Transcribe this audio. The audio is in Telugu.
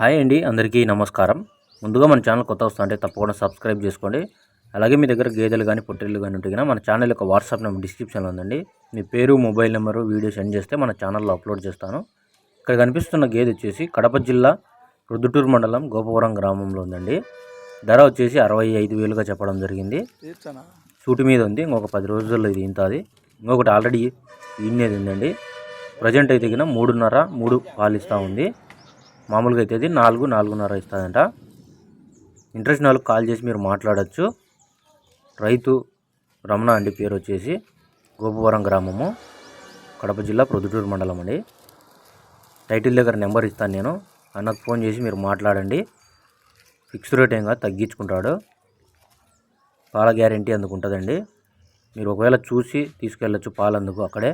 హాయ్ అండి అందరికీ నమస్కారం. ముందుగా మన ఛానల్ కొత్త వస్తా అంటే తప్పకుండా సబ్స్క్రైబ్ చేసుకోండి. అలాగే మీ దగ్గర గేదెలు కానీ పొట్టేళ్ళు కానీ ఉంటే మన ఛానల్ యొక్క వాట్సాప్ నెంబర్ డిస్క్రిప్షన్లో ఉందండి. మీ పేరు మొబైల్ నెంబరు వీడియో సెండ్ చేస్తే మన ఛానల్లో అప్లోడ్ చేస్తాను. ఇక్కడ కనిపిస్తున్న గేదె వచ్చేసి కడప జిల్లా రుద్దుటూరు మండలం గోపవరం గ్రామంలో ఉందండి. ధర వచ్చేసి అరవై ఐదు వేలుగా చెప్పడం జరిగింది. సూటి మీద ఉంది ఇంకొక పది రోజుల్లో ఇది ఇంతది. ఇంకొకటి ఆల్రెడీ ఈనేది ఉందండి. ప్రజెంట్ అయితే కింద మూడున్నర మూడు పాలు ఇస్తూ ఉంది. మామూలుగా అయితే ఇది నాలుగు నాలుగున్నర ఇస్తుందంట. ఇంట్రెస్ట్ నాలుగు కాల్ చేసి మీరు మాట్లాడచ్చు. రైతు రమణ అండి పేరు వచ్చేసి. గోపవరం గ్రామము. కడప జిల్లా ప్రొద్దుటూరు మండలం అండి. టైటిల్ దగ్గర నెంబర్ ఇస్తాను నేను. అన్నకు ఫోన్ చేసి మీరు మాట్లాడండి. ఫిక్స్ రేట్ ఏం కాదు తగ్గించుకుంటాడు. పాల గ్యారంటీ అందుకుంటుందండి. మీరు ఒకవేళ చూసి తీసుకెళ్ళచ్చు పాలు అందుకు అక్కడే.